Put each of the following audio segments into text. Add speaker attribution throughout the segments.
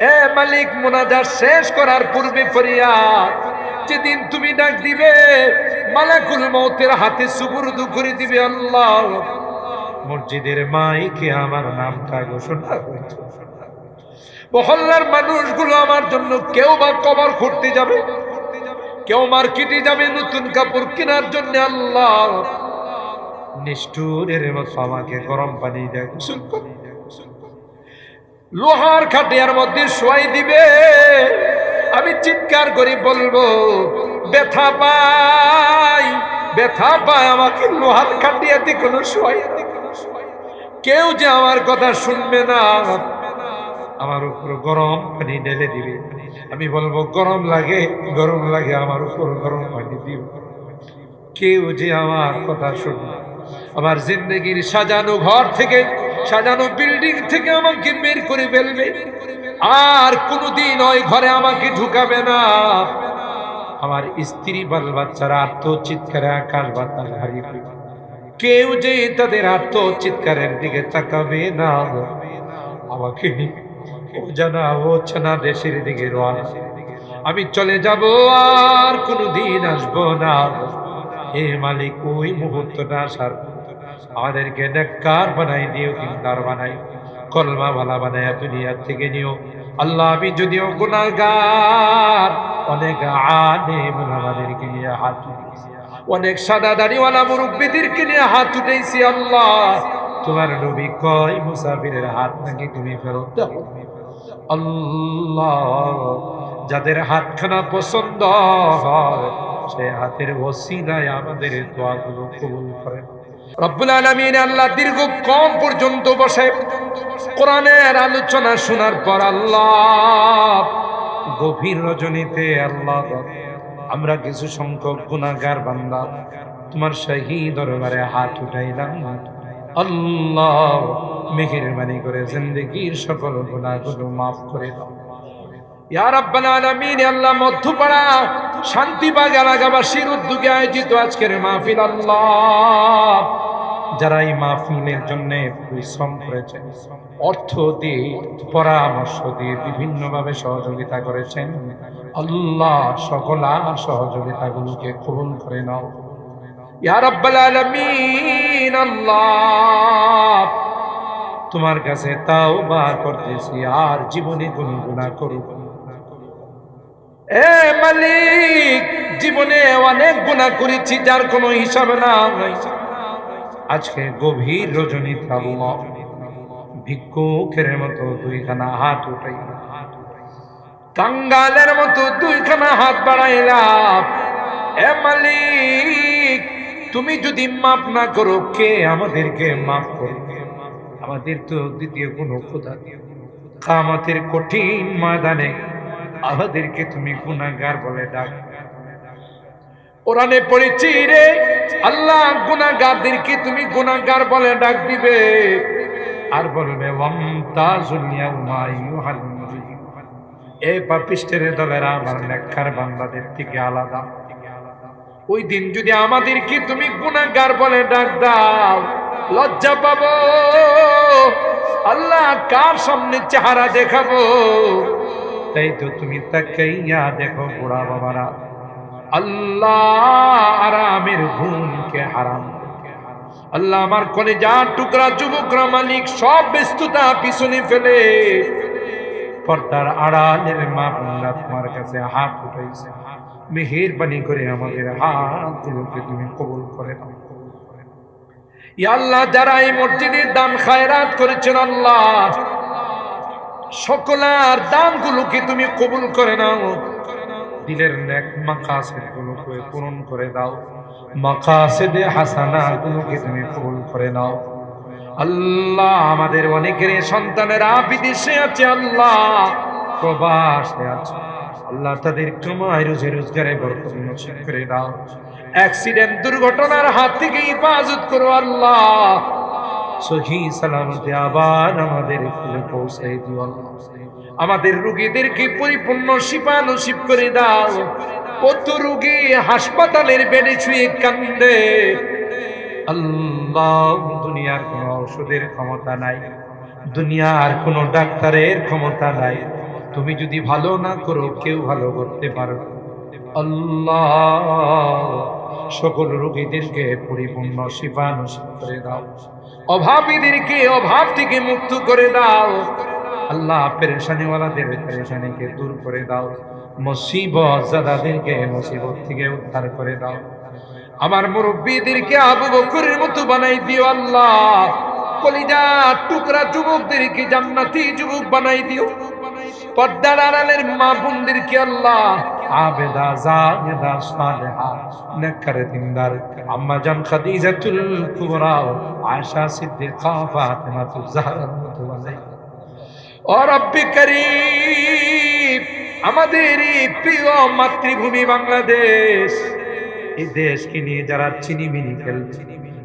Speaker 1: এ মালিক মোনাজার শেষ করার পূর্বে ফরিয়াদ। যেদিন তুমি ডাক দিবে, মালাকুল মৌতের হাতে সুবুরদু করে দিবে আল্লাহ। মসজিদের মাইকে আমার নামটা ঘোষণা হয়েছে। মহল্লার মানুষগুলো আমার জন্য কেউ বা কবর খুঁড়তে যাবে? কেউ মার্কেটে যাবে নতুন কাপড় কেনার জন্য আল্লাহ? নিষ্ঠুরের মতো আমাকে গরম পানি দেয়, গোসল। লোহার খাটিয়ার মধ্যে শোয়াই দিবে। আমি চিৎকার করে, বলব, ব্যথা পাই, ব্যথা পায় আমাকে লোহার খাটিয়াতে কোনো শোয়াই কেউ যে আমার কথা শুনবে না, আমার উপর গরম পানি ঢেলে দিবে। আমি বলব, গরম লাগে গরম লাগে, আমার উপর গরম পানি দিব কেউ যে আমার কথা শুনবে, আমার জিন্দগির সাজানো ঘর থেকে সাজানো বিল্ডিং থেকে আমাকে বের করে ফেলবে। আর কোনোদিন ওই ঘরে আমাকে ঢুকাবে না। আমার স্ত্রী বাল বাচ্চারা আত্মচিৎকারে আকাশ বাতাস হারিয়ে। কেউ যে তাদের আত্মচিৎকারের দিকে তাকাবে না। আমাকে নিয়ে ও জানা ও ছানা দেশের দিকে রওনা আমি চলে যাব, আর কোনোদিন আসব না। এ মালিক ওই মুহূর্তটা আসার আমাদেরকে নেককার বানাই দিও দিনদার বানাই। কলমা ভালা বানাই দুনিয়া থেকে নিও। আল্লাহ আমি যদিও গুনাহগার, অনেক আনে আমাদেরকে নিয়ে হাত অনেক সাদা দাড়িওয়ালা মুরব্বীদেরকে নিয়ে হাত উঠেছি আল্লাহ। তোমার নবী কয়, মুসাফিরের হাত নাকি তুমি ফেরত দাও? আল্লাহ, যাদের হাতখানা পছন্দ হয়, সে হাতের ওসিলায় আমাদের দোয়াগুলো কবুল করেন। রব্বুল আলমিন আল্লাহ দীর্ঘক্ষণ পর্যন্ত বসে কোরআনের আলোচনা শোনার পর আল্লাহ গভীর রজনীতে আল্লাহ আমরা কিছু সংখ্যক গুণাগার বান্দা, তোমার শাহী দরবারে হাত উঠাইলাম। আল্লাহ মেহেরবানি করে জিন্দগির সকল গুণাগুলো মাফ করে এ আল্লাহ, মধ্যপাড়া এলাকাবাসীর উদ্যোগে আয়োজিত আজকের মাহফিল আল্লাহ যারা এই মাহফিলের জন্য পরিশ্রম করেছেন অর্থ দিয়ে, পরামর্শ দিয়ে বিভিন্নভাবে সহযোগিতা করেছেন। আল্লাহ সকলা সহযোগিতাগুলোকে কবুল করে নাও। আল্লাহ, তোমার কাছে তাও বা করতেছি আর জীবনে কোনো গুণা না। এ মালিক, জীবনে অনেক গুণা করেছি, যার কোনো হিসাব নাই। আজকে গভীর রজনী আল্লাহ ভিক্ষুকের মতো দুইখানা হাত উঠাই কাঙ্গালের মতো দুইখানা হাত বাড়াইলাম এ মালিক, তুমি যদি মাফ না করো, কে আমাদেরকে মাফ করবে? আমাদের তো দ্বিতীয় কোনো খোদা কামাতের কঠিন ময়দানে আমাদেরকে তুমি গুনাগার বলে ডাক কোরআনে পড়েছি রে, আল্লাহ গুনাগারদেরকে তুমি গুনাগার বলে ডাক দিবে। আর বলবে এই পাপিষ্টের দলেরা আমার নেককার বান্দাদের থেকে আলাদা। ওই দিন যদি আমাদেরকে তুমি গুনাহগার বলে ডাক দাও, লজ্জা পাবো। আল্লাহ কার সামনে চেহারা দেখাবো? তাই তো তুমি তাকাইয়া দেখো বুড়া বাবারা। আল্লাহ আরামের ঘুমকে হারাম। আল্লাহ আমার কলেজা টুকরা, যুবকরা, মালিক, সব ব্যস্ততা পিছনে ফেলে। পর্দার আড়ালের মা বোনরা তোমার কাছে হাত উঠাইছে। মেহেরবানি করে আমাদের হাতগুলোকে তুমি কবুল করে দাও আল্লাহ, যারা এই মসজিদের দান খায়রাত করেছেন, আল্লাহ, সকলার দানগুলোকে তুমি কবুল করে নাও। দিলের নেক মাকাসেদ গুলোকে পূরণ করে দাও। মাকাসেদে হাসানা গুলোকে তুমি কবুল করে নাও। আল্লাহ আমাদের অনেকের সন্তানেরা বিদেশে আছে, আল্লাহ। প্রবাসে আছে। আল্লাহ তাদের কামাই, রোজে রোজগারে বরকত নসিব করে দাও। অ্যাক্সিডেন্ট, দুর্ঘটনার হাত থেকে হেফাজত করো, আল্লাহ। সহি সালামতে আবার আমাদের ফুলে পৌঁছাই দিও, আল্লাহ। আমাদের রুগীদেরকে পরিপূর্ণ শিপা নসিব করে দাও। কত রুগী হাসপাতালের বেডে শুয়ে কান্দে। আল্লাহ, দুনিয়ার কোনো ঔষধের ক্ষমতা নাই। দুনিয়ার কোনো ডাক্তারের ক্ষমতা নাই। তুমি যদি ভালো না করো, কেউ ভালো করতে পারো। আল্লাহ, সকল রোগীদেরকে পরিপূর্ণ শিফা করে দাও। অভাবীদেরকে অভাব থেকে মুক্ত করে দাও। আল্লাহ পেরেশানিওয়ালাদের পেরেশানিকে দূর করে দাও। মুসিবত জাদাদেরকে মুসিবত থেকে উদ্ধার করে দাও। আমার মুরব্বীদেরকে আবু বকরের মতো বানাই দিও আল্লাহ। কলিজা, টুকরা যুবকদেরকে, জান্নাতি যুবক বানাই দিও। পর্দার আড়ালের মা বোনদেরকে আল্লাহ। আবেদা, জায়েদা, সালেহা নেকর দিনদার। আম্মা জান খাদিজাতুল কুবরা, আয়েশা, সিদ্দিকা ফাতিমাতুজ জাহরার মতো বানাই ও রব্বি করিম, আমাদের প্রিয় মাতৃভূমি বাংলাদেশ, এই দেশকে নিয়ে যারা চিনিমিনি খেলছে,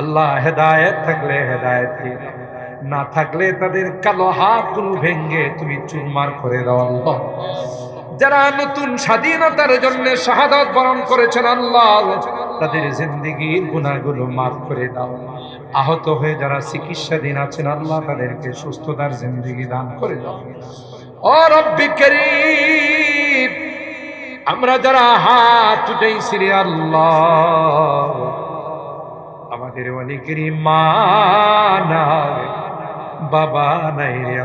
Speaker 1: আল্লাহ হেদায়েত থাকলে হেদায়েত না থাকলে তাদের কালো হাতগুলো ভেঙ্গে তুমি চুরমার করে দাও আল্লাহ। যারা নতুন স্বাধীনতার জন্য শাহাদত বরণ করেছেন আল্লাহ। তাদের জিন্দিগির গুণাগুলো মাফ করে দাও। আহত হয়ে যারা চিকিৎসাধীন আছেন, আল্লাহ তাদেরকে সুস্থতার জিন্দিগি দান করে দাও। আমরা যারা হাত উঠেছি আল্লাহ, আমাদের অনেকেরই মা নাই, বাবা নাই রে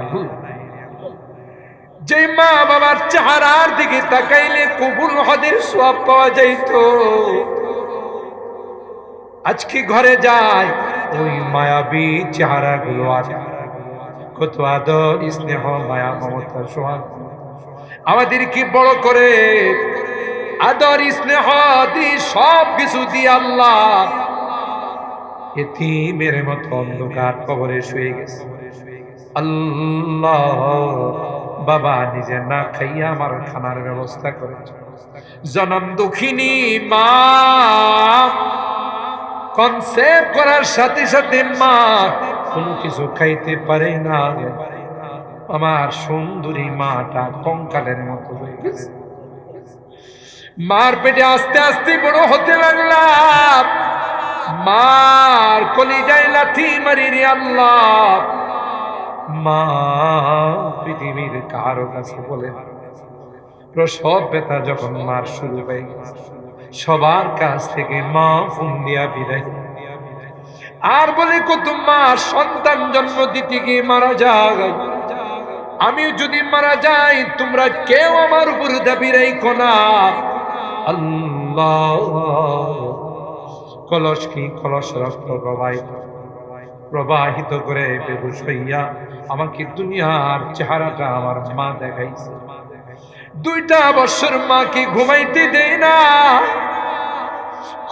Speaker 1: যে মা বাবার চেহারার দিকে তাকাইলে কবুল হদের সব পাওয়া যাইতো। আজকে ঘরে যায়। ওই মায়াবী চেহারা গুলো আছে কত আদর স্নেহ, মায়া, মমতা, সোহাগ। আমাদেরকে বড় করে আদর, স্নেহ দি সব কিছু দিয়ে আল্লাহ এতিমের মতো অন্ধকার কবরে শুয়ে গেছে। আল্লাহ বাবা নিজে না খাইয়া আমার খানার ব্যবস্থা করেছে। জনম দুঃখিনী মা কনসেপ্ট করার সাথে সাথে মা কোনো কিছু খাইতে পারে না। আমার সুন্দরী মাটা কঙ্কালের মতো হয়ে গেছে। মার পেটে আস্তে আস্তে বড় হতে লাগলাম মার কলিজায় লাথি মারি রে আল্লাহ। মা পৃথিবীর কারও কাছে বলে। প্রসব ব্যথা যখন মার শুরু হয়ে গেছে। সবার কাছ থেকে মা ফোন দিয়া বিদায়। আর বলে কত মা সন্তান জন্ম দিতে গিয়ে মারা যায় আমি যদি মারা যাই, তোমরা কেউ আমার উপর দাবি রাইখো না। আল্লাহ। কলস কি? কলস রক্ত প্রবাহিত। প্রবাহিত করে বেহুশ হইয়া আমাকে দুনিয়ার চেহারাটা আমার মা দেখাইছে। দুইটা বছর মাকে ঘুমাইতে দেয় না।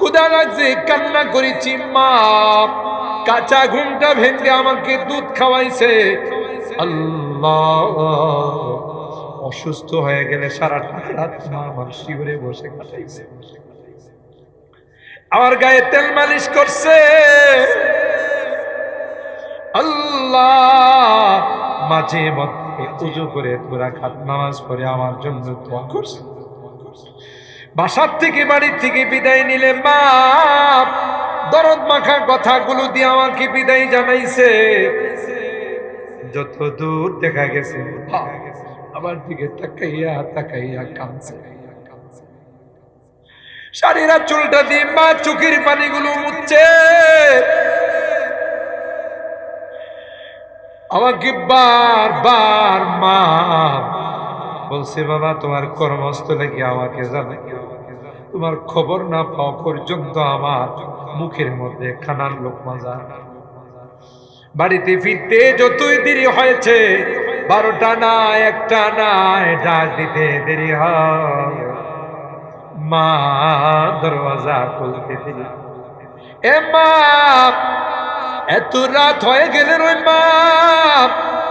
Speaker 1: ক্ষুদা লাগছে, কান্না করেছি, মা। কাঁচা ঘুমটা ভেঙে আমাকে দুধ খাওয়াইছে। আল্লাহ। অসুস্থ হয়ে গেলে সারাটা রাত মা আমার শিবিরে বসে কাটাইছে। আমার গায়ে তেল মালিশ করছে। আল্লাহ। মাঝে মধ্যে উজু করে তোরা খাত নামাজ পড়ে আমার জন্য দোয়া করছে। বাসার থেকে, বাড়ির থেকে বিদায় নিলে মা দরদ মাখা কথাগুলো দিয়ে আমাকে বিদায় জানাইছে। যত দূর দেখা গেছে, আমার দিকে তাকাইয়া তাকাইয়া কাঁদছে। শাড়িরা চুলটা দিয়ে মা চোখের পানিগুলো মুচ্ছে আমাকে বার বার মা বলছে, বাবা, তোমার কর্মস্থলে গিয়ে আমাকে জানে তোমার খবর না পাওয়া পর্যন্ত আমার মুখের মধ্যে খানার লোক মজা বাড়িতে ফিরতে যতই দেরি হয়েছে, বারোটা না, একটা না, ডাক দিতে দেরি হয়। মা দরওয়াজা খুলতে দেরি। এ মা, এত রাত হয়ে গেলে রই মা,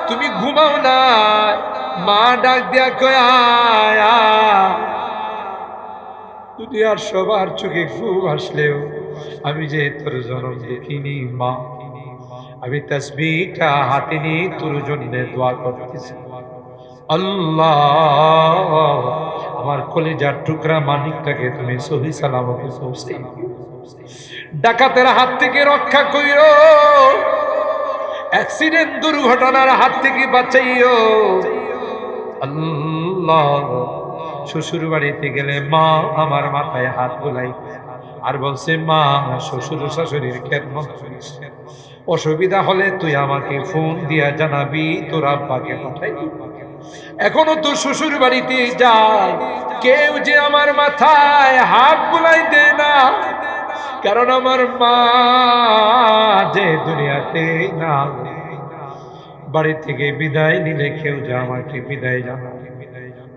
Speaker 1: তুমি ঘুমাও না। মা ডাক দিয়া কয়। দুনিয়ার সবার চোখে খুব আসলেও আমি যে তোর জনম দেখিনি, মা। আমি তসবিটা হাতে নিয়ে তোর জন্য দোয়া করতেছি। আল্লাহ, আমার কলেজার টুকরা মানিকটাকে তুমি সহি সালামতে পৌঁছে ডাকাতের হাত থেকে রক্ষা কইরো, অ্যাক্সিডেন্ট দুর্ঘটনার হাত থেকে বাঁচাইও। আল্লাহ। শ্বশুর বাড়িতে গেলে মা আমার মাথায় হাত বোলাই আর বলছে, মা, শ্বশুর শাশুড়ির খেদমত অসুবিধা হলে তুই আমাকে ফোন দিয়া জানাবি, তোর আব্বাকে পাঠাই এখনও তো শ্বশুর বাড়িতে যায়। কেউ যে আমার মাথায় হাত বুলাই দেয় না। কারণ আমার মা যে দুনিয়াতে না বাড়ি থেকে বিদায় নিলে কেউ যে আমাকে বিদায় জানা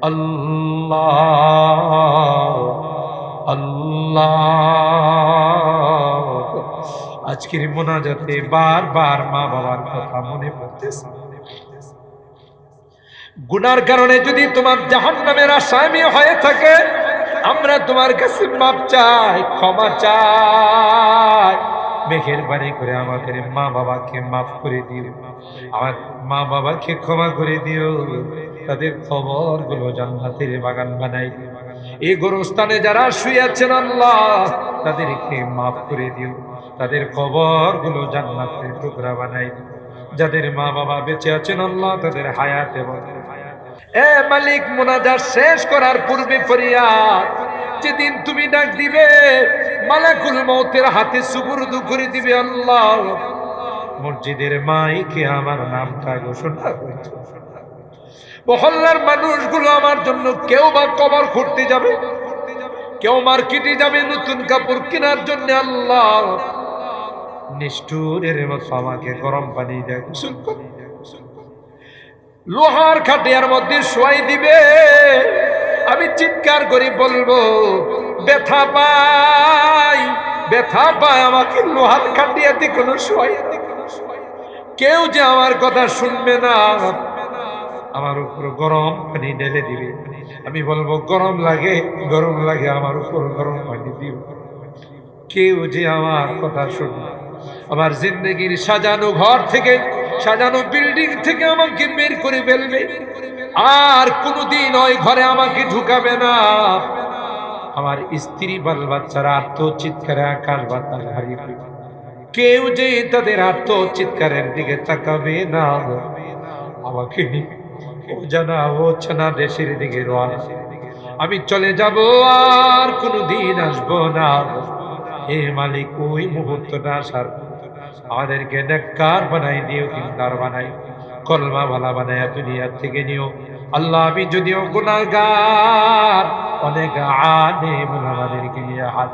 Speaker 1: আল্লাহ আল্লাহ। আজকের মোনাজাতে বারবার মা বাবার কথা মনে পড়তেছে। গুনার কারণে যদি তোমার জাহান নামের আসামি হয়ে থাকে, আমরা তোমার কাছে মাপ চাই, ক্ষমা চাই। মেঘের বাড়ি করে আমাদের মা বাবাকে মাফ করে দিও। আমার মা বাবাকে ক্ষমা করে দিও। তাদের খবরগুলো জান্নাতের বাগান বানাই। এই গোরস্থানে যারা শুয়েছেন আল্লাহ, তাদেরকে মাফ করে দিও। তাদের খবরগুলো জান্নাতের টুকরা বানাই। যাদের মা বাবা বেঁচে আছেন আল্লাহ, তাদের হায়াত এ মালিক মোনাজার শেষ করার পূর্বে ফরিয়াদ। যেদিন তুমি ডাক দিবে, মালাকুল মৌতের হাতে সুপুরদু করে দিবে আল্লাহ। মসজিদের মাইকে আমার নামটা ঘোষণা করেছে মহল্লার মানুষগুলো আমার জন্য কেউ বা কবর করতে যাবে? কেউ মার্কেটে যাবে নতুন কাপড় কেনার জন্য আল্লাহ? নিষ্ঠুরের মতো আমাকে গরম পানি দেয় লোহার খাটিয়ার মধ্যে শোয়াই দিবে। আমি চিৎকার করি বলব, ব্যথা পাই, ব্যথা পায় আমাকে লোহার খাটিয়াতে কোনো শোয়াই কেউ যে আমার কথা শুনবে না, আমার উপর গরম পানি ঢেলে দিবে। আমি বলব, গরম লাগে গরম লাগে, আমার উপর গরম পানি দিও। কেউ যে আমার কথা শুনবে, আমার জিন্দগির সাজানো ঘর থেকে, সাজানো বিল্ডিং থেকে আমাকে বের করে ফেলবে। আর কোনোদিন ওই ঘরে আমাকে ঢুকাবে না। আমার স্ত্রী বাল বাচ্চারা আত্মচিৎকারে আকাশ বাতাস হারিয়ে। কেউ যে তাদের আত্মচিৎকারের দিকে তাকাবে না। আমাকে নিয়ে ও জানা ও ছানা দেশের দিকে আমি চলে যাব, আর কোনোদিন আসব না। হে মালিক, ওই মুহূর্তটা আসার। আমাদেরকে নেককার বানাই দিও দিনদার বানাই কলমা ভালা বানাইয়া তুলি আর থেকে নিও। আল্লাহ, আমি যদিও গুনাগার অনেক আনে আমাদেরকে নিয়ে হাত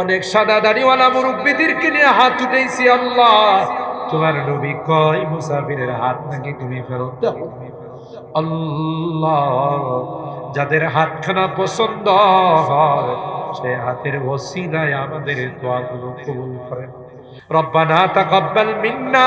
Speaker 1: অনেক সাদা দাড়িওয়ালা মুরব্বীদেরকে নিয়ে হাত উঠেছি, আল্লাহ। তোমার নবী কয়, মুসাফিরের হাত নাকি তুমি ফেরত আল্লাহ, যাদের হাতখানা পছন্দ হয়, সে হাতের ওসিলায় আমাদের দোয়াগুলো কবুল করেন। রব্বানা তাকাব্বাল মিন্না